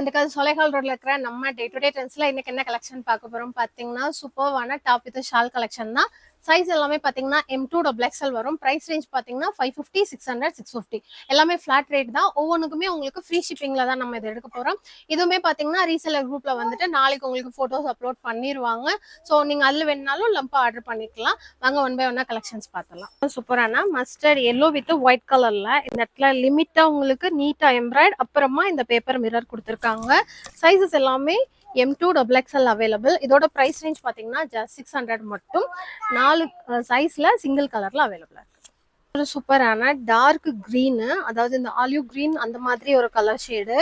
இந்த சொலைகால் ரோட்ல இருக்கிற நம்ம டே டு டே ட்ரெண்ட்ஸ்ல இன்னைக்கு என்ன கலெக்ஷன் பார்க்க போறோம் பாத்தீங்கன்னா சூப்பர்வான டாப் வித் ஷால் கலெக்ஷன் தான். சைஸ் எல்லாமே பார்த்தீங்கன்னா M to double X L வரும். ப்ரைஸ் ரேஞ்ச் பார்த்தீங்கன்னா five fifty six hundred six fifty எல்லாமே ஃபிளாட் ரேட் தான். ஒவ்வொன்றுக்குமே உங்களுக்கு ஃப்ரீ ஷிப்பிங்கில் தான் நம்ம இதை எடுக்க போகிறோம் இதுவுமே பார்த்தீங்கன்னா ரீசெலர் குரூப்பில் வந்துட்டு நாளைக்கு உங்களுக்கு ஃபோட்டோஸ் அப்லோட் பண்ணிடுவாங்க ஸோ நீங்கள் அதில் வேணாலும் லம்பாக ஆர்டர் பண்ணிக்கலாம். வாங்க ஒன் பை ஒன்னாக கலெக்ஷன்ஸ் பார்த்தலாம் சூப்பரான மஸ்டர்ட் எல்லோ வித் ஒயிட் கலரில் இந்த இடத்துல லிமிட்டாக உங்களுக்கு நீட்டாக எம்ப்ராய்ட் அப்புறமா இந்த பேப்பர் மிரர் கொடுத்துருக்காங்க. சைஸஸ் எல்லாமே M to double X L available இதோட ப்ரைஸ் ரேஞ்ச் பார்த்தீங்கன்னா ஜஸ்ட் சிக்ஸ் ஹண்ட்ரட் மட்டும். நாலு சைஸில் சிங்கிள் கலரில் அவைலபிளாக இருக்குது ஒரு சூப்பரான டார்க் க்ரீனு அதாவது இந்த ஆலிவ் க்ரீன் அந்த மாதிரி ஒரு கலர் ஷேடு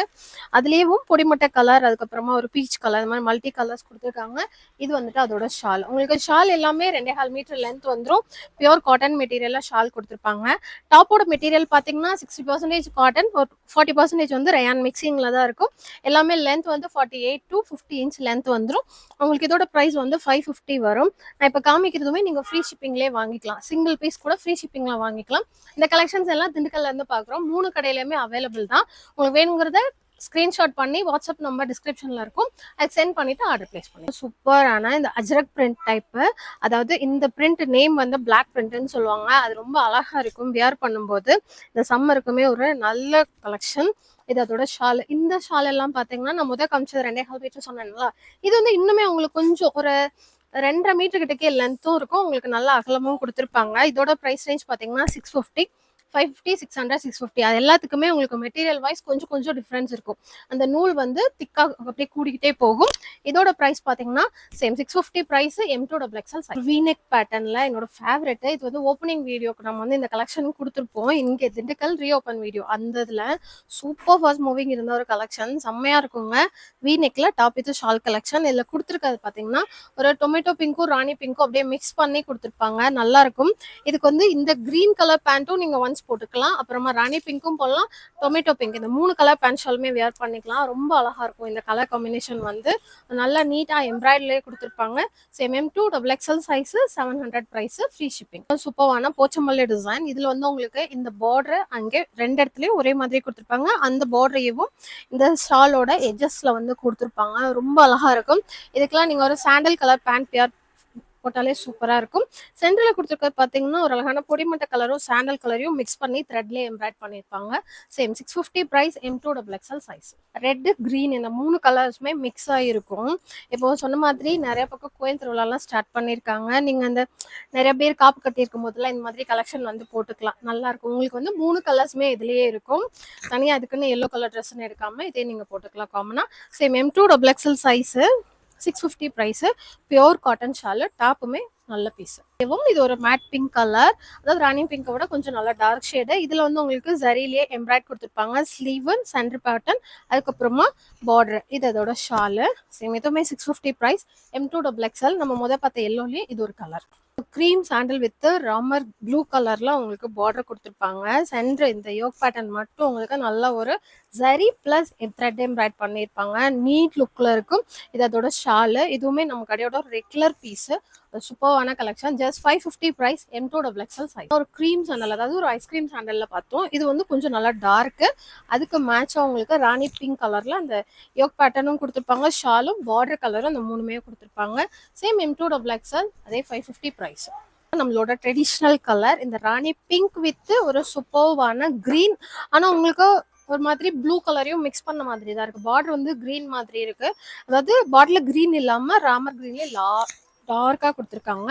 அதுலேயும் பொடிமட்டை கலர் அதுக்கப்புறமா ஒரு பீச் கலர் இந்த மாதிரி மல்டி கலர்ஸ் கொடுத்துருக்காங்க. இது வந்துட்டு அதோட ஷால் உங்களுக்கு ஷால் எல்லாமே ரெண்டே கால் மீட்டர் லென்த் வந்துடும் பியூர் காட்டன் மெட்டீரியலாக ஷால் கொடுத்துருப்பாங்க. டாப்போட மெட்டீரியல் பார்த்தீங்கன்னா சிக்ஸ்டி பர்சன்டேஜ் காட்டன் ஒரு ஃபார்ட்டி பர்சன்டேஜ் வந்து ரயான் மிக்சிங்கில் தான் இருக்கும். எல்லாமே லென்த் வந்து forty eight to fifty inch length வந்துடும் உங்களுக்கு இதோட ப்ரைஸ் வந்து ஃபைவ் ஃபிஃப்டி வரும். நான் இப்போ காமிக்கிறதுமே நீங்கள் ஃப்ரீ ஷிப்பிங்லேயே வாங்கிக்கலாம். சிங்கிள் பீஸ் கூட ஃப்ரீ ஷிப்பிங்கில் வாங்கிக்கலாம். இந்த கலெக்ஷன்ஸ் எல்லாம் திண்டுக்கல்ல இருந்து பார்க்குறோம் மூணு கடையிலுமே அவைலபிள் தான். உங்களுக்கு வேணுங்கிறத ஸ்க்ரீன்ஷாட் பண்ணி வாட்ஸ்அப் நம்பர் டிஸ்கிரிப்ஷனில் இருக்கும். அது சென்ட் பண்ணிட்டு ஆர்டர் பிளேஸ் பண்ணி சூப்பரான இந்த அஜ்ரக் பிரிண்ட் டைப்பு அதாவது இந்த பிரிண்ட் நேம் வந்து பிளாக் பிரிண்ட்னு சொல்லுவாங்க. அது ரொம்ப அழகா இருக்கும். வியர் பண்ணும்போது இந்த சம்மருக்குமே ஒரு நல்ல கலெக்ஷன் இது அதோட ஷால் இந்த ஷால் எல்லாம் பார்த்தீங்கன்னா நான் முதல் காமிச்சது ரெண்டே ஹால் மீட்டர் சொன்னேன்ல. இது வந்து இன்னுமே உங்களுக்கு கொஞ்சம் ஒரு ரெண்டரை மீட்டர் கிட்டக்கே லென்த்தும் இருக்கும். உங்களுக்கு நல்லா அகலமும் கொடுத்துருப்பாங்க. இதோட ப்ரைஸ் ரேஞ்ச் பார்த்தீங்கன்னா six fifty five fifty six hundred six fifty அது எல்லாத்துக்குமே உங்களுக்கு மெட்டீரியல் வைஸ் கொஞ்சம் கொஞ்சம் டிஃப்ரென்ஸ் இருக்கும். அந்த நூல் வந்து திக்காக அப்படியே கூடிக்கிட்டே போகும். இதோட ப்ரைஸ் பார்த்தீங்கன்னா same six fifty price M to double X L V neck பேட்டர்னில் என்னோட ஃபேவரெட் இது வந்து ஓப்பனிங் வீடியோக்கு நம்ம வந்து இந்த கலெக்ஷன் கொடுத்துருப்போம். இங்கே திண்டுக்கல் ரீஓப்பன் வீடியோ அந்த இதில் சூப்பர் ஃபாஸ்ட் மூவிங் இருந்த ஒரு கலெக்ஷன் செம்மையாக இருக்குங்க. வீனெக்கில் டாப் வித் ஷால் கலெக்ஷன் இதில் கொடுத்துருக்கிறது பார்த்தீங்கன்னா ஒரு டொமேட்டோ பிங்க்கும் ராணி பிங்க்கும் அப்படியே மிக்ஸ் பண்ணி கொடுத்துருப்பாங்க. நல்லாயிருக்கும் இதுக்கு வந்து இந்த க்ரீன் கலர் பேண்ட்டும் நீங்கள் ஒன்ஸ் போட்டுக்கலாம். அப்புறமா ராணி பிங்க்கும் போடலாம். டொமேட்டோ பிங்க் இந்த மூணு கலர் பேண்ட் ஷாலுமே வியர் பண்ணிக்கலாம். ரொம்ப அழகா இருக்கும் இந்த கலர் காம்பினேஷன் வந்து. நல்லா நீட்டாக எம்ப்ராய்டரிலே கொடுத்துருப்பாங்க. Same M to double X L size seven hundred price free shipping சூப்பரான போச்சமல்லி டிசைன் இதில் வந்து உங்களுக்கு இந்த பார்டர் அங்கே ரெண்டு இடத்துலையும் ஒரே மாதிரி கொடுத்துருப்பாங்க. அந்த பார்டரையும் இந்த ஷாலோட எஜஸ்ல வந்து கொடுத்துருப்பாங்க. ரொம்ப அழகா இருக்கும். இதுக்கெல்லாம் நீங்கள் ஒரு சாண்டல் கலர் பேண்ட் வியர் போட்டாலே சூப்பராக இருக்கும். சென்டரில் கொடுத்துருக்கிறது பார்த்தீங்கன்னா ஒரு அழகான பொடிமட்ட கலரும் சாண்டல் கலரையும் மிக்ஸ் பண்ணி த்ரெட்லேயே எம்ப்ராய்ட் பண்ணியிருப்பாங்க. Same six fifty price M to double X L size red green இந்த மூணு கலர்ஸுமே மிக்ஸ் ஆகிருக்கும் இப்போ சொன்ன மாதிரி நிறைய பக்கம் கோயில் திருவிழாலாம் ஸ்டார்ட் பண்ணியிருக்காங்க. நீங்கள் அந்த நிறைய பேர் காப்பு கட்டியிருக்கும் போதெல்லாம் இந்த மாதிரி கலெக்ஷன் வந்து போட்டுக்கலாம். நல்லாயிருக்கும் உங்களுக்கு வந்து மூணு கலர்ஸுமே இதுலேயே இருக்கும். தனியாக அதுக்குன்னு எல்லோ கலர் ட்ரெஸ்ன்னு எடுக்காமல் இதே நீங்கள் போட்டுக்கலாம் காமனாக same M to double X L size six fifty price pure cotton shawl டாப்புமே நல்ல பீஸ் இது ஒரு மேட் பிங்க் கலர் அதாவது ராணி பிங்கை விட கொஞ்சம் நல்லா டார்க் ஷேடு இதில் வந்து உங்களுக்கு ஜரிலேயே எம்ப்ராய்ட் கொடுத்துருப்பாங்க. ஸ்லீவு சென்டர் பேட்டர்ன் அதுக்கப்புறமா பார்டர் இது அதோட ஷாலு சேம் எதுவுமே six fifty price M to double X L நம்ம முத பார்த்த எல்லோலேயே இது ஒரு colour cream sandal with Ramar blue கலர்ல உங்களுக்கு பார்டர் கொடுத்துருப்பாங்க. சென்டர் இந்த யோக் பேட்டர்ன் மட்டும் உங்களுக்கு நல்ல ஒரு ஜரி பிளஸ் த்ரெட் எம்ப்ராய்ட் பண்ணியிருப்பாங்க. நீட் லுக்ல இருக்கும். இது அதோட ஷாலு இதுவுமே நம்ம கடையோட regular piece சூப்பர்வான collection just five fifty price M to double XL size ஒரு க்ரீம் சாண்டல் அதாவது ஒரு ஐஸ்கிரீம் சாண்டலில் பார்த்தோம். இது வந்து கொஞ்சம் நல்லா டார்க்கு அதுக்கு மேட்சாக உங்களுக்கு ராணி பிங்க் கலர்ல அந்த யோக் பேட்டர்னும் கொடுத்துருப்பாங்க. ஷாலும் பார்டர் கலரும் அந்த மூணுமே கொடுத்துருப்பாங்க. Same M to double XL அதே ஃபைவ் ஃபிஃப்டி ப்ரைஸ் நம்மளோட ட்ரெடிஷ்னல் கலர் இந்த ராணி பிங்க் வித் ஒரு சூப்பர்வான க்ரீன் ஆனால் உங்களுக்கு ஒரு மாதிரி ப்ளூ கலரையும் மிக்ஸ் பண்ண மாதிரி தான் இருக்கு. பார்டர் வந்து க்ரீன் மாதிரி இருக்கு. அதாவது பார்டரில் க்ரீன் இல்லாம ராமர் க்ரீன்லேயே லா டார்க்காக கொடுத்துருக்காங்க.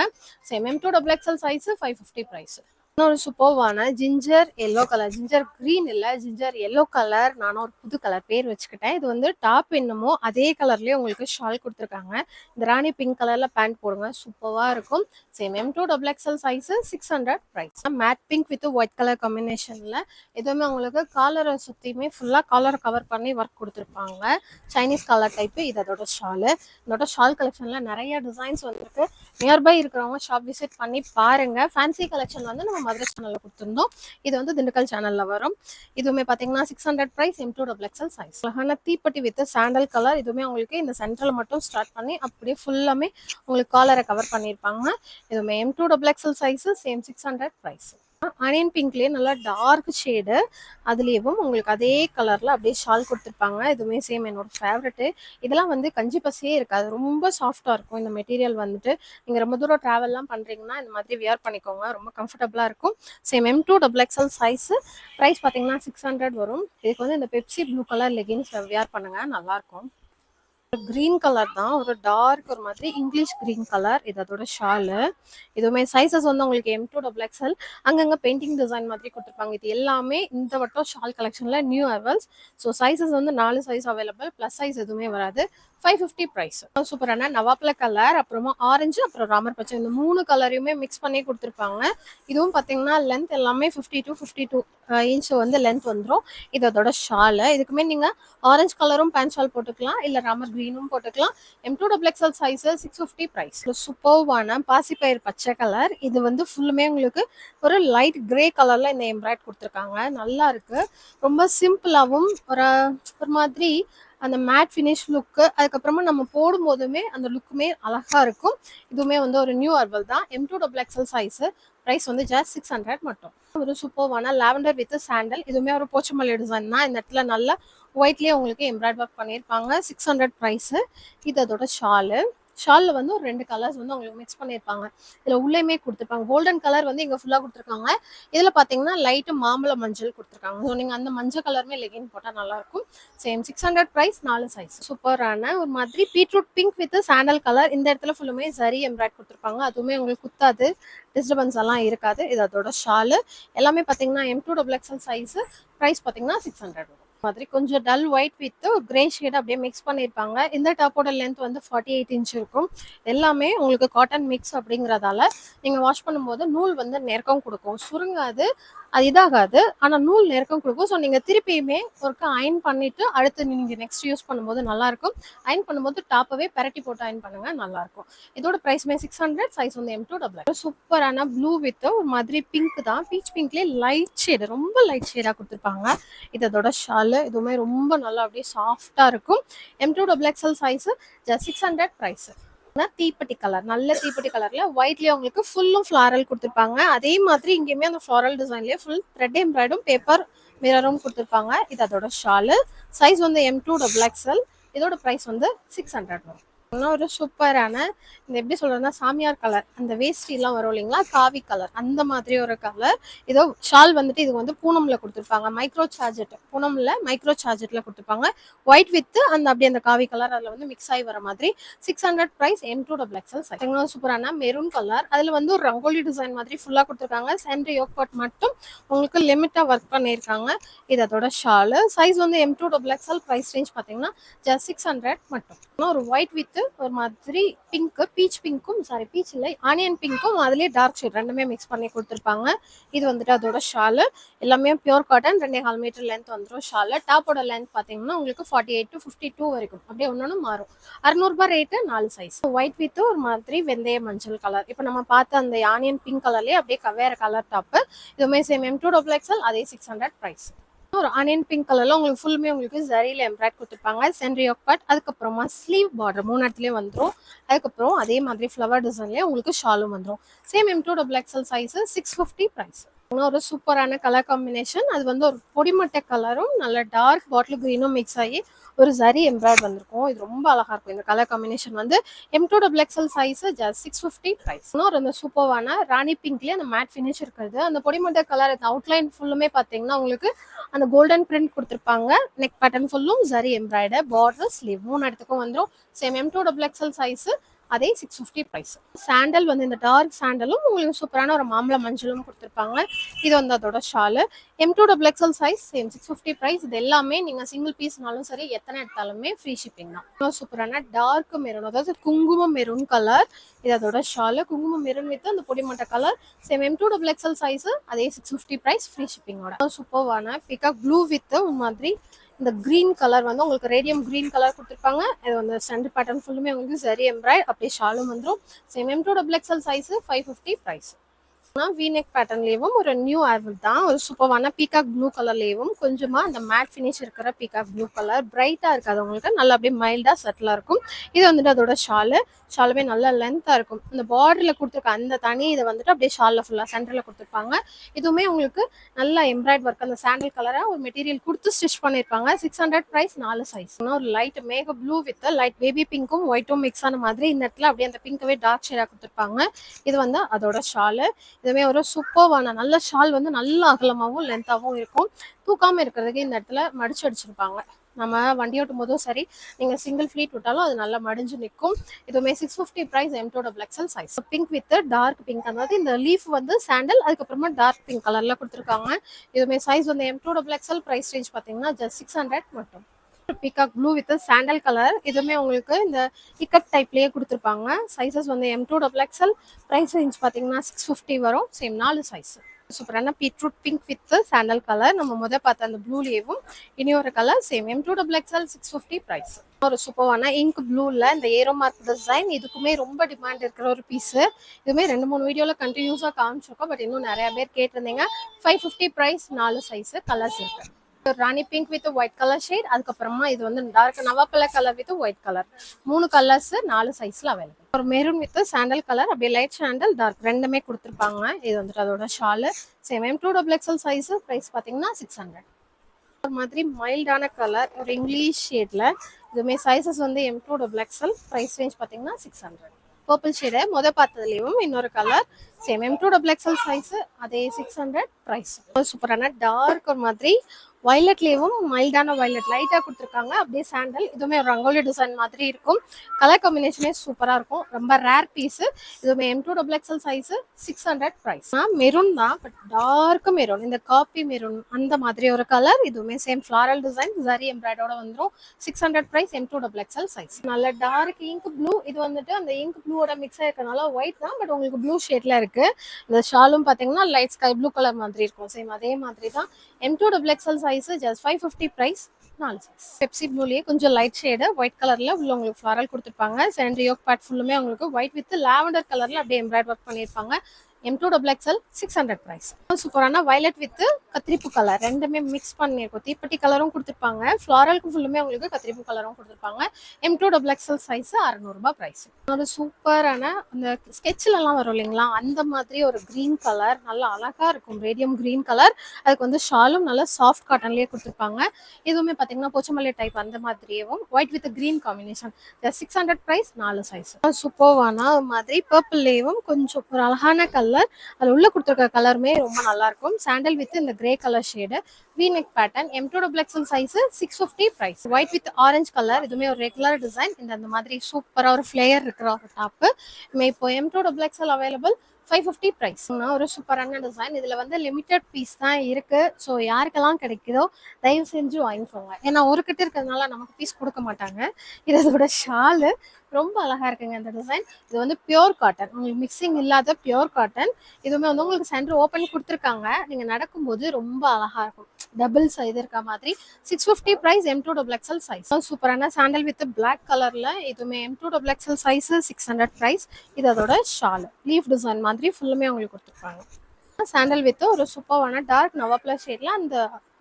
Same M to double XL size five fifty price இன்னொரு சூப்பர்வான ginger yellow colour ginger green இல்லை ஜிஞ்சர் எல்லோ கலர் நானும் ஒரு புது கலர் பேர் வச்சுக்கிட்டேன். இது வந்து டாப் என்னமோ அதே கலர்லேயே உங்களுக்கு ஷால் கொடுத்துருக்காங்க. இந்த ராணி பிங்க் கலரில் பேண்ட் போடுங்க. சூப்பராக இருக்கும். Same M to double XL size six hundred price matte pink with white colour காம்பினேஷனில் எதுவுமே உங்களுக்கு காலரை சுற்றியுமே ஃபுல்லாக காலரை கவர் பண்ணி ஒர்க் கொடுத்துருப்பாங்க. சைனீஸ் கலர் டைப்பு இது அதோட ஷாலு இதோட ஷால் கலெக்ஷனில் நிறைய டிசைன்ஸ் வந்துருக்கு. நியர்பை இருக்கிறவங்க ஷாப் விசிட் பண்ணி பாருங்க. ஃபேன்சி கலெக்ஷன் வந்து நம்ம மதுரை சேனலில் கொடுத்துருந்தோம். இது வந்து திண்டுக்கல் சேனலில் வரும். இதுவுமே பார்த்தீங்கன்னா six hundred price M to double XL size அழகான தீப்பெட்டி வித் சாண்டல் கலர் இதுவுமே உங்களுக்கு இந்த சென்டரில் மட்டும் ஸ்டார்ட் பண்ணி அப்படியே ஃபுல்லாமே உங்களுக்கு காலரை கவர் பண்ணியிருப்பாங்க. இதுவுமே M to double XL size same six hundred price onion பிங்க்லேயே நல்லா டார்க் ஷேடு அதுலேயும் உங்களுக்கு அதே கலரில் அப்படியே ஷால் கொடுத்துருப்பாங்க. இதுவுமே சேம் என்னோட ஃபேவரெட்டு இதெல்லாம் வந்து கஞ்சி பசியே இருக்காது. ரொம்ப சாஃப்டாக இருக்கும் இந்த மெட்டீரியல் வந்துட்டு. நீங்கள் ரொம்ப தூரம் ட்ராவல்லாம் பண்ணுறீங்கன்னா இந்த மாதிரி வியர் பண்ணிக்கோங்க. ரொம்ப கம்ஃபர்டபுளாக இருக்கும். Same M to double XL size price பார்த்தீங்கன்னா சிக்ஸ் ஹண்ட்ரட் வரும். இதுக்கு வந்து இந்த Pepsi blue colour leggings wear பண்ணுங்கள் நல்லாயிருக்கும் கிரீன் கலர் தான். ஒரு டார்க் ஒரு மாதிரி இங்கிலீஷ் கிரீன் கலர் இது அதோட ஷாலு இதுவுமே சைஸஸ் வந்து உங்களுக்கு எம் டூ டபுள் எக்ஸ்எல் அங்கங்கே பெயிண்டிங் டிசைன் மாதிரி கொடுத்துருப்பாங்க. இது எல்லாமே இந்த வட்டம் ஷால் கலெக்ஷனில் நியூ அரைவல்ஸ் ஸோ சைஸஸ் வந்து நாலு சைஸ் அவைலபிள் ப்ளஸ் சைஸ் எதுவுமே வராது. ஃபைவ் ஃபிஃப்டி ப்ரைஸ் சூப்பரான நவாப்பில் கலர் அப்புறமா ஆரஞ்சு அப்புறம் ராமர் பச்சை இந்த மூணு கலரையுமே மிக்ஸ் பண்ணி கொடுத்துருப்பாங்க. இதுவும் பார்த்தீங்கன்னா லென்த் எல்லாமே fifty two fifty two inch வந்து லென்த் வந்துடும் இது அதோட ஷாலு இதுக்குமே நீங்கள் ஆரஞ்சு கலரும் பேண்ட் ஷால் போட்டுக்கலாம் இல்லை ராமர் க்ரீனும் போட்டுக்கலாம். M to double XL size six fifty price சூப்பர்வான பாசிப்பயிர் பச்சை கலர் இது வந்து ஃபுல்லுமே உங்களுக்கு ஒரு லைட் கிரே கலரில் இந்த எம்ப்ராய்ட் கொடுத்துருக்காங்க. நல்லா இருக்கு. ரொம்ப சிம்பிளாகவும் ஒரு ஒரு மாதிரி அந்த மேட் ஃபினிஷ் லுக்கு அதுக்கப்புறமா நம்ம போடும் போதுமே அந்த லுக்குமே அழகாக இருக்கும். இதுவுமே வந்து ஒரு நியூ அர்பல் தான். M to double XL size price வந்து ஜஸ்ட் சிக்ஸ் ஹண்ட்ரட் மட்டும். ஒரு சூப்பர்வான லாவெண்டர் வித் சாண்டல் இதுவுமே ஒரு போச்சமல்லி டிசைன் தான். இந்த இடத்துல நல்ல ஒயிட்லேயே உங்களுக்கு எம்ப்ராய்ட் ஒர்க் பண்ணியிருப்பாங்க. சிக்ஸ் ஹண்ட்ரட் ப்ரைஸு இது அதோட ஷாலு ஷாலில் வந்து ஒரு ரெண்டு கலர்ஸ் வந்து உங்களுக்கு மிக்ஸ் பண்ணியிருப்பாங்க. இதில் உள்ளேயுமே கொடுத்துருப்பாங்க. கோல்டன் கலர் வந்து இங்கே ஃபுல்லாக கொடுத்துருக்காங்க. இதில் பார்த்தீங்கன்னா லைட்டு மாம்பழ மஞ்சள் கொடுத்துருக்காங்க. ஸோ நீங்கள் அந்த மஞ்சள் கலருமே லெகின் போட்டால் நல்லாயிருக்கும். சேம் சிக்ஸ் ஹண்ட்ரட் ப்ரைஸ் நாலு சைஸ் சூப்பரான ஒரு மாதிரி beetroot pink with sandal colour இந்த இடத்துல ஃபுல்லுமே சரி எம்ப்ராய்ட் கொடுத்துருப்பாங்க. அதுவுமே உங்களுக்கு குத்தாது. டிஸ்டர்பன்ஸ் எல்லாம் இருக்காது. இது அதோட ஷாலு எல்லாமே பார்த்தீங்கன்னா M to double XL size price பார்த்தீங்கன்னா சிக்ஸ் ஹண்ட்ரட் வரும். மாதிரி கொஞ்சம் டல் ஒயிட் வித் ஒரு கிரே ஷேட் அப்படியே மிக்ஸ் பண்ணியிருப்பாங்க இந்த டாப்போட லென்த் வந்து ஃபார்ட்டி எயிட் இன்ச் இருக்கும். எல்லாமே உங்களுக்கு காட்டன் மிக்ஸ் அப்படிங்கிறதால நீங்கள் வாஷ் பண்ணும்போது நூல் வந்து நெருக்கம் கொடுக்கும். சுருங்காது அது இதாகாது. ஆனால் நூல் நெருக்கம் கொடுக்கும். ஸோ நீங்கள் திருப்பியுமே ஒருக்க அயன் பண்ணிட்டு அடுத்து நீங்கள் நெக்ஸ்ட் யூஸ் பண்ணும்போது நல்லாயிருக்கும். அயன் பண்ணும்போது டாப்பவே பெரட்டி போட்டு அயன் பண்ணுங்க நல்லாயிருக்கும். இதோட ப்ரைஸ்மே சிக்ஸ் ஹண்ட்ரட் சைஸ் வந்து எம் டூ டபுள் சூப்பரான ப்ளூ வித் ஒரு மாதிரி பிங்க் தான். பீச் பிங்க்லேயே லைட் ஷேடு ரொம்ப லைட் ஷேடாக கொடுத்துருப்பாங்க. இதோட ஷால் ஷாலு இதுவுமே ரொம்ப நல்லா அப்படியே சாஃப்டாக இருக்கும். M to double XL size just six hundred price தீப்பெட்டி கலர் நல்ல தீப்பெட்டி கலர்ல ஒயிட்லயே உங்களுக்கு ஃபுல்லும் ஃப்ளாரல் கொடுத்துருப்பாங்க. அதே மாதிரி இங்கேயுமே அந்த ஃபிளாரல் டிசைன்லயே ஃபுல் த்ரெட் எம்ப்ராய்டும் பேப்பர் மிரரும் கொடுத்துருப்பாங்க. இது அதோட ஷாலு சைஸ் வந்து எம் டூ டபுள் எக்ஸ்எல் இதோட ப்ரைஸ் வந்து சிக்ஸ் ஹண்ட்ரட் வரும். ஒரு சூப்பரான இந்த எப்படி சொல்றதுன்னா சாமியார் கலர் அந்த வேஷ்டிலாம் வரும் இல்லைங்களா? காவி கலர் அந்த மாதிரி ஒரு கலர் ஏதோ ஷால் வந்துட்டு இது வந்து பூனம்ல கொடுத்துருப்பாங்க. மைக்ரோ சார்ஜெட் பூனம்ல மைக்ரோ சார்ஜெட்ல கொடுத்துருப்பாங்க. ஒயிட் வித் அந்த அப்படியே அந்த காவி கலர் அதில் வந்து மிக்ஸ் ஆகி வர மாதிரி. Six hundred price M to double XL size சூப்பரான மெரூன் கலர் அதில் வந்து ஒரு ரங்கோலி டிசைன் மாதிரி ஃபுல்லாக கொடுத்துருக்காங்க. சென்ட்ரி யோக் மட்டும் உங்களுக்கு லிமிட்டாக ஒர்க் பண்ணியிருக்காங்க. இது அதோட ஷாலு சைஸ் வந்து M to double XL price range பார்த்தீங்கன்னா ஜஸ்ட் சிக்ஸ் ஹண்ட்ரட் மட்டும். இன்னும் ஒரு ஒயிட் வித் ஒரு மாதிரி பிங்க் பீச் பிங்க்கும் சாரி பீச் இல்லை ஆனியன் பிங்க்கும் அதுலேயே டார்க் ஷேட் ரெண்டுமே மிக்ஸ் பண்ணி கொடுத்துருப்பாங்க. இது வந்துட்டு அதோட ஷாலு எல்லாமே பியூர் காட்டன் ரெண்டே கால் மீட்டர் லென்த் வந்துடும் ஷாலு டாப்போட லென்த் பார்த்தீங்கன்னா உங்களுக்கு forty eight to fifty two வரைக்கும். அப்படியே ஒன்று மாறும். அறுநூறுபா ரேட்டு நாலு சைஸ் ஒயிட் வித் ஒரு மாதிரி வெந்தய மஞ்சள் கலர் இப்போ நம்ம பார்த்த அந்த ஆனியன் பிங்க் கலர்லேயே அப்படியே வேற கலர் டாப்பு இதுவுமே same M to double XL அதே சிக்ஸ் ஹண்ட்ரட் ப்ரைஸ் ஒரு ஆனியன் பிங்க் கலர்ல உங்களுக்கு ஃபுல்லுமே உங்களுக்கு ஜரியில எம்ப்ராய்ட் கொடுத்துருப்பாங்க. சென்ட்ரி ஆஃப் கட் அதுக்கப்புறமா ஸ்லீவ் பார்டர் மூணு இடத்துலயும் வந்துடும் அதுக்கப்புறம் அதே மாதிரி ஃப்ளவர் டிசைன்லயே உங்களுக்கு ஷாலும் வந்துடும் same M to double XL size six fifty price ஒரு சூப்பரான கலர் காம்பினேஷன் அது வந்து ஒரு பொடிமட்டை கலரும் நல்ல டார்க் பாட்டில் க்ரீனும் மிக்ஸ் ஆகி ஒரு சரி எம்ப்ராய்ட் வந்திருக்கும். இது ரொம்ப அழகாக இருக்கும். இந்த கலர் காம்பினேஷன் வந்து M to double XL size just six fifty price ஒரு அந்த சூப்பர்வான ராணி பிங்க்லேயே அந்த மேட் ஃபினிஷ் இருக்கிறது. அந்த பொடிமட்டை கலர் அந்த அவுட்லைன் ஃபுல்லுமே பார்த்தீங்கன்னா உங்களுக்கு அந்த கோல்டன் பிரிண்ட் கொடுத்துருப்பாங்க. நெக் பேட்டர்ன் ஃபுல்லும் சரி எம்ப்ராய்டர் பார்டர் ஸ்லீவ் மூணு இடத்துக்கும் வந்துடும் same M to double XL size அதே சிக்ஸ் ஃபிஃப்டி ப்ரைஸ் சாண்டல் வந்து இந்த டார்க் சாண்டலும் உங்களுக்கு சூப்பரான ஒரு மாம்பழ மஞ்சளும் கொடுத்துருப்பாங்க. இது வந்து அதோட shawl M to double XL size same six fifty price இது எல்லாமே நீங்கள் சிங்கிள் பீஸ்னாலும் சரி எத்தனை எடுத்தாலுமே ஃப்ரீ ஷிப்பிங் தான். ரொம்ப சூப்பரான டார்க் மெரூன் அதாவது குங்குமம் மெரூன் கலர் இது அதோட ஷாலு குங்குமம் மெரூன் வித் அந்த பொடிமட்ட colour same M to double XL size அதே சிக்ஸ் ஃபிஃப்டி ப்ரைஸ் ஃப்ரீ ஷிப்பிங்கோட சூப்பர்வான பிகாக் ப்ளூ வித் மாதிரி இந்த க்ரீன் கலர் வந்து உங்களுக்கு ரேடியம் க்ரீன் கலர் கொடுத்துருப்பாங்க. இது வந்து சென்டர் பேட்டர்ன் ஃபுல்லுமே உங்களுக்கு சரி எம்ப்ராய்ட் அப்படியே ஷாலும் வந்துடும் same M to double XL size five fifty price V neck பேட்டர்ன்லேயும் ஒரு நியூ ஆர்வல் தான். ஒரு சூப்பரான பீகாக் ப்ளூ கலர்லேயும் கொஞ்சமா அந்த மேட் ஃபினிஷ் இருக்கிற பீகாக் ப்ளூ கலர் பிரைட்டா இருக்காது உங்களுக்கு நல்லா அப்படியே மைல்டா செட்டிலாக இருக்கும். இது வந்துட்டு அதோட ஷாலு ஷாலுமே நல்லா லென்த்தாக இருக்கும். இந்த பார்டரில் கொடுத்துருக்க அந்த தனி இதை வந்துட்டு அப்படியே ஷால்ல ஃபுல்லா சென்டர்ல கொடுத்துருப்பாங்க. இதுவுமே உங்களுக்கு நல்லா எம்ப்ராய்ட் ஒர்க் அந்த சாண்டல் கலரா ஒரு மெட்டீரியல் கொடுத்து ஸ்டிச் பண்ணியிருப்பாங்க சிக்ஸ் ஹண்ட்ரட் ப்ரைஸ் நாலு சைஸ் ஒரு லைட் மேக ப்ளூ வித் லைட் பேபி பிங்க்கும் ஒயிட்டும் மிக்ஸ் ஆன மாதிரி இந்த இடத்துல அப்படியே அந்த பிங்கவே டார்க் ஷேடாக கொடுத்துருப்பாங்க. இது வந்து அதோட ஷாலு இதுவுமே ஒரு சூப்பர்வான நல்ல ஷால் வந்து நல்ல அகலமாகவும் லென்த்தாகவும் இருக்கும். தூக்காமல் இருக்கிறதுக்கு இந்த இடத்துல மடிச்சு அடிச்சிருப்பாங்க. நம்ம வண்டி ஓட்டும் போதும் சரி நீங்கள் சிங்கிள் ஃப்ளீட் விட்டாலும் அது நல்லா மடிஞ்சு நிற்கும். இதுவுமே six fifty price M to double XL size pink with dark pink அதாவது இந்த லீஃப் வந்து சாண்டல் அதுக்கப்புறமா டார்க் பிங்க் கலரில் கொடுத்துருக்காங்க. இதுவுமே சைஸ் வந்து M to double XL price range பார்த்தீங்கன்னா ஜஸ்ட் சிக்ஸ் ஹண்ட்ரட் மட்டும். Peacock blue with sandal colour இதுவுமே உங்களுக்கு இந்த பிக்கப் டைப்லேயே கொடுத்துருப்பாங்க. சைஸஸ் வந்து M to double XL price range பார்த்தீங்கன்னா சிக்ஸ் ஃபிஃப்டி வரும். சேம் நாலு சைஸ் சூப்பரான beetroot pink with sandal colour நம்ம முதல் பார்த்த அந்த ப்ளூலேயும் இனி ஒரு colour same M to double XL six fifty price ஒரு சூப்பரான இங்க் ப்ளூவில் இந்த ஏரோ மார்க் டிசைன் இதுக்குமே ரொம்ப டிமாண்ட் இருக்கிற ஒரு பீஸு இதுவுமே ரெண்டு மூணு வீடியோவில் கண்டினியூஸாக காமிச்சிருக்கோம். பட் இன்னும் நிறைய பேர் கேட்டிருந்தீங்க. ஃபைவ் ஃபிஃப்டி ப்ரைஸ் நாலு சைஸு கலர்ஸ் இருக்கு. ராணி pink with white colour shade அதுக்கப்புறமா இது வந்து டார்க் நவாப்பழ கலர் வித் ஒயிட் கலர் மூணு கலர்ஸ் நாலு சைஸ்ல அவைலபிள் ஒரு மெரூன் வித் சாண்டல் கலர் அப்படியே லைட் சாண்டல் டார்க் ரெண்டுமே கொடுத்துருப்பாங்க. இது வந்துட்டு அதோட shawl same M to double XL size price பார்த்தீங்கன்னா சிக்ஸ் ஹண்ட்ரட் ஒரு மாதிரி மைல்டான கலர் ஒரு இங்கிலீஷ் ஷேட்ல இதுவுமே சைஸஸ் வந்து M to double XL price range பார்த்தீங்கன்னா சிக்ஸ் ஹண்ட்ரட் பர்பிள் ஷேடு முத பார்த்ததுலேயும் இன்னொரு colour same M to double XL size அதே சிக்ஸ் ஹண்ட்ரட் ப்ரைஸ் சூப்பரான டார்க் ஒரு மாதிரி வயலட்லேயும் மைல்டான வயலட் லைட்டாக கொடுத்துருக்காங்க. அப்படியே சாண்டல் இதுவுமே ஒரு ரங்கோலி டிசைன் மாதிரி இருக்கும். கலர் காம்பினேஷனே சூப்பராக இருக்கும். ரொம்ப ரேர் பீஸு இதுவுமே M to double XL size six hundred price maroon தான் பட் டார்க்கு மெரூன் இந்த காப்பி மெரூன் அந்த மாதிரி ஒரு கலர் இதுவுமே சேம் ஃப்ளாரல் டிசைன் ஜரி எம்ப்ராய்டோட வந்துடும் six hundred price M to double XL size நல்ல டார்க் இங்க் ப்ளூ இது வந்துட்டு அந்த இங்க் ப்ளூவோட மிக்ஸ் ஆயிருக்கனால ஒயிட் தான் பட் உங்களுக்கு ப்ளூ ஷேட்ல இருக்கு. இந்த ஷாலும் பார்த்தீங்கன்னா லைட் ஸ்கை ப்ளூ கலர் மாதிரி இருக்கும். சேம் அதே மாதிரி தான். M to double XL size just five fifty price நாலு சைஸ் பெப்சி ப்ளூலேயே கொஞ்சம் லைட் ஷேடு ஒயிட் கலர்ல உள்ள உங்களுக்கு ஃப்ளாரல் கொடுத்துருப்பாங்க சென்ட்ரி யோக் பேட் ஃபுல்லுமே உங்களுக்கு ஒயிட் வித் லாவெண்டர் கலர்ல அப்படியே எம்ப்ராய்ட் ஒர்க் பண்ணியிருப்பாங்க. M to double XL six hundred price சூப்பரான வயலட் வித் கத்திரிப்பு கலர் ரெண்டுமே மிக்ஸ் பண்ணியிருக்கும். தீப்பெட்டி கலரும் கொடுத்துருப்பாங்க. ஃப்ளாரலுக்கு ஃபுல்லுமே உங்களுக்கு கத்திரிப்பு கலரும் கொடுத்துருப்பாங்க. M to double XL size அறநூறுபா price ஒரு சூப்பரான அந்த ஸ்கெட்சிலலாம் வரும் இல்லைங்களா? அந்த மாதிரி ஒரு க்ரீன் கலர் நல்லா அழகா இருக்கும். ரேடியம் க்ரீன் கலர் அதுக்கு வந்து ஷாலும் நல்லா சாஃப்ட் காட்டன்லேயே கொடுத்துருப்பாங்க. இதுவுமே பார்த்தீங்கன்னா போச்சமல்லி டைப் அந்த மாதிரியேவும் white with green combination six hundred price நாலு சைஸ் சூப்பர்வான மாதிரி பர்பிள்லேயும் கொஞ்சம் ஒரு அழகான கலர் அதில் உள்ள கொடுத்துருக்க கலருமே ரொம்ப நல்லா இருக்கும் சாண்டல் வித் இந்த grey colour shade V neck pattern M to double XL size six fifty price white with orange colour இதுவுமே ஒரு ரெகுலர் டிசைன் இந்த அந்த மாதிரி சூப்பராக ஒரு ஃப்ளேயர் இருக்கிற ஒரு டாப்பு இப்போ M to double XL available five fifty price ஒரு சூப்பரான டிசைன் இதில் வந்து லிமிட்டட் பீஸ் தான் இருக்கு. ஸோ யாருக்கெல்லாம் கிடைக்குதோ தயவு செஞ்சு வாங்கிக்கோங்க. ஏன்னா ஒரு கிட்ட இருக்கிறதுனால நமக்கு பீஸ் கொடுக்க மாட்டாங்க. இது அதோட ஷாலு ரொம்ப அழகா இருக்குங்க இந்த டிசைன் இது வந்து பியோர் காட்டன் உங்களுக்கு மிக்சிங் இல்லாத பியோர் காட்டன் இதுவுமே வந்து உங்களுக்கு சென்டர் ஓப்பன் கொடுத்துருக்காங்க. நீங்க நடக்கும்போது ரொம்ப அழகா இருக்கும். டபுள் சைஸ் இருக்க மாதிரி. Six fifty price M to double XL size சூப்பரான சாண்டல் வித் பிளாக் கலர்ல இதுவுமே M to double XL size six hundred price இது அதோட ஷால் லீஃப் டிசைன் மாதிரி ஃபுல்லுமே அவங்களுக்கு கொடுத்துருப்பாங்க. சாண்டல் வித் ஒரு சூப்பர்வான டார்க் நவாப்ல ஷேட்ல அந்த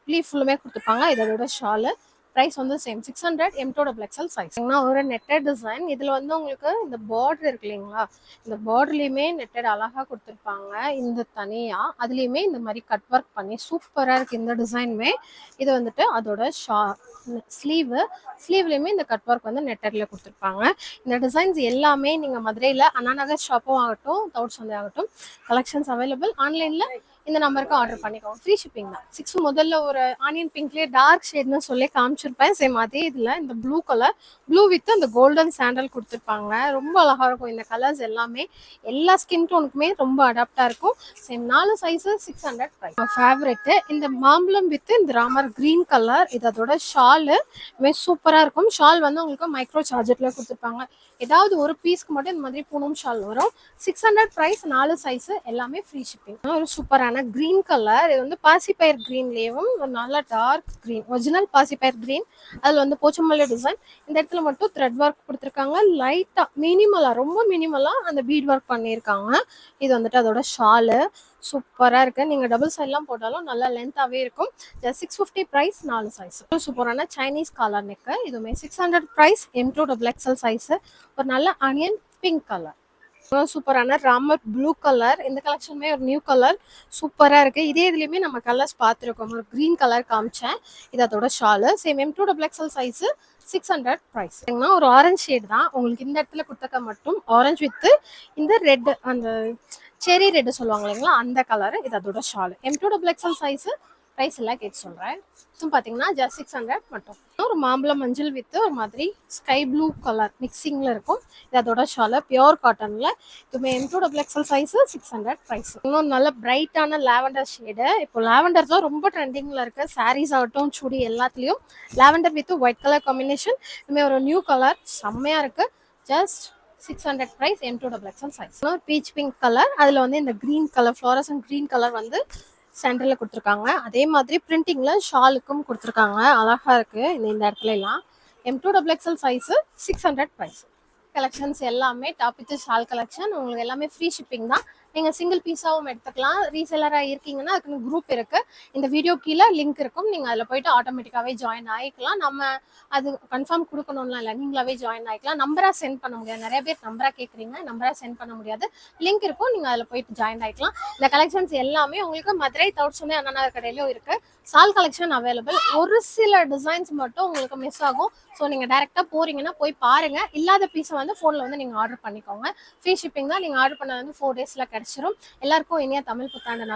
லீஃப் ஃபுல்லுமே கொடுத்துருப்பாங்க. இதோட ஷாலு ப்ரைஸ் வந்து same six hundred M to double size ஒரு நெட்டட் டிசைன் இதில் வந்து உங்களுக்கு இந்த பார்டர் இருக்கு இல்லைங்களா? இந்த பார்டர்லையுமே நெட்டட் அழகாக கொடுத்துருப்பாங்க. இந்த தனியாக அதுலேயுமே இந்த மாதிரி கட் ஒர்க் பண்ணி சூப்பராக இருக்குது இந்த டிசைனுமே இது வந்துட்டு அதோட ஷா ஸ்லீவு ஸ்லீவ்லேயுமே இந்த கட் ஒர்க் வந்து நெட்டரில் கொடுத்துருப்பாங்க. இந்த டிசைன்ஸ் எல்லாமே நீங்கள் மதுரையில் அண்ணா நகர் ஷாப்பும் ஆகட்டும் தவுட் சந்தை ஆகட்டும் கலெக்ஷன்ஸ் அவைலபிள் ஆன்லைனில் இந்த நம்பருக்கு ஆர்டர் பண்ணிக்கோங்க. ஃப்ரீ ஷிப்பிங் தான். சிக்ஸ் முதல்ல ஒரு ஆனியன் பிங்க்லேயே டார்க் ஷேட்னு சொல்லி காமிச்சிருப்பேன். சேம் அதே இதில் இந்த ப்ளூ கலர் ப்ளூ வித் அந்த கோல்டன் சாண்டல் கொடுத்துருப்பாங்க. ரொம்ப அழகாக இருக்கும். இந்த கலர்ஸ் எல்லாமே எல்லா ஸ்கின் டோனுக்குமே ரொம்ப அடாப்டாக இருக்கும். சேம் நாலு size six hundred price favourite இந்த மாம்பழம் வித் இந்த ராமர் க்ரீன் கலர் இது அதோட ஷாலு இதுமாதிரி சூப்பராக இருக்கும். ஷால் வந்து உங்களுக்கு மைக்ரோ சார்ஜெட்டில் கொடுத்துருப்பாங்க. ஏதாவது ஒரு பீஸ்க்கு மட்டும் இந்த மாதிரி பூனம் ஷால் வரும். சிக்ஸ் ஹண்ட்ரட் ப்ரைஸ் நாலு சைஸு எல்லாமே ஃப்ரீ ஷிப்பிங் ஒரு சூப்பரான ஆனால் கிரீன் கலர் இது வந்து பாசிப்பயிர் கிரீன்லேயும் ஒரு நல்ல டார்க் கிரீன் ஒரிஜினல் பாசிப்பயிர் கிரீன் அதில் வந்து போச்சமல்லி டிசைன் இந்த இடத்துல மட்டும் த்ரெட் ஒர்க் கொடுத்துருக்காங்க. லைட்டாக மினிமலாக ரொம்ப மினிமலாக அந்த பீட் ஒர்க் பண்ணியிருக்காங்க. இது வந்துட்டு அதோட ஷாலு சூப்பராக இருக்குது நீங்கள் டபுள் சைட்லாம் போட்டாலும் நல்லா லென்த்தாகவே இருக்கும். சிக்ஸ் ஃபிஃப்டி ப்ரைஸ் நாலு சைஸ் சூப்பரான சைனீஸ் காலர் நெக்கு இதுவுமே six hundred price M to double XL size ஒரு நல்ல அனியன் பிங்க் கலர் சூப்பரான ராமர் ப்ளூ கலர் இந்த கலெக்ஷனுமே ஒரு நியூ கலர் சூப்பராக இருக்குது இதே இதுலேயுமே நம்ம கலர்ஸ் பார்த்துருக்கோம். ஒரு க்ரீன் கலர் காமிச்சேன். இது அதோட shawl same M to double XL size six hundred price ஒரு ஆரஞ்சு ஷேட் தான். உங்களுக்கு இந்த இடத்துல கொடுத்தக்க மட்டும் ஆரஞ்சு வித்து இந்த ரெட் அந்த செரி ரெட்டு சொல்லுவாங்க இல்லைங்களா? அந்த கலர் இது அதோட shawl M to double XL size price எல்லாம் கேட்டு சொல்கிறேன் இதுவும் பார்த்தீங்கன்னா ஜஸ்ட் சிக்ஸ் ஹண்ட்ரட் மட்டும். ஒரு மாம்பழம் மஞ்சள் வித்து ஒரு மாதிரி ஸ்கை ப்ளூ கலர் மிக்சிங்கில் இருக்கும். இது அதோட ஷாலை பியோர் காட்டனில் இதுவுமே M to double XL size six hundred price இன்னும் நல்ல பிரைட்டான லாவெண்டர் ஷேடு இப்போ லாவெண்டர் தான் ரொம்ப ட்ரெண்டிங்கில் இருக்குது சாரீஸ் ஆகட்டும் சுடி எல்லாத்துலேயும். Lavender with white colour combination இதுவுமே ஒரு நியூ கலர் செம்மையாக இருக்குது just six hundred price M to double XL size peach pink colour அதில் வந்து இந்த green colour florals and green colour வந்து சென்டரில் கொடுத்துருக்காங்க. அதே மாதிரி பிரிண்டிங்கில் ஷாலுக்கும் கொடுத்துருக்காங்க. அழகாக இருக்குது இந்த இந்த இடத்துல எல்லாம். M to double XL size six hundred price collections எல்லாமே டாப் வித் ஷால் கலெக்ஷன் உங்களுக்கு எல்லாமே ஃப்ரீ ஷிப்பிங் தான். நீங்கள் சிங்கிள் பீஸாகவும் எடுத்துக்கலாம். ரீசெல்லராக இருக்கீங்கன்னா அதுக்குன்னு குரூப் இருக்குது இந்த வீடியோ கீழே லிங்க் இருக்கும். நீங்கள் அதில் போயிட்டு ஆட்டோமேட்டிக்காகவே ஜாயின் ஆகிக்கலாம் நம்ம அது கன்ஃபார்ம் கொடுக்கணும்லாம் இல்லை. நீங்களாவே ஜாயின் ஆகிக்கலாம் நம்பராக சென்ட் பண்ண முடியாது. நிறைய பேர் நம்பராக கேட்குறீங்க நம்பராக சென்ட் பண்ண முடியாது. லிங்க் இருக்கும். நீங்கள் அதில் போயிட்டு ஜாயின் ஆகிக்கலாம் இந்த கலெக்ஷன்ஸ் எல்லாமே உங்களுக்கு மதுரை தவுட் சொன்னே அண்ணா கடையிலும் இருக்குது சால் கலெக்ஷன் அவைலபிள் ஒரு சில டிசைன்ஸ் மட்டும் உங்களுக்கு மிஸ் ஆகும். ஸோ நீங்கள் டேரெக்டாக போறீங்கன்னா போய் பாருங்க. இல்லாத பீஸை வந்து ஃபோனில் வந்து நீங்கள் ஆர்டர் பண்ணிக்கோங்க. ஃப்ரீ ஷிப்பிங் தான். நீங்கள் ஆர்டர் பண்ணது வந்து ஃபோர் டேஸில் கிடச்சிரும். எல்லாருக்கும் இனியா தமிழ் புத்தாண்டு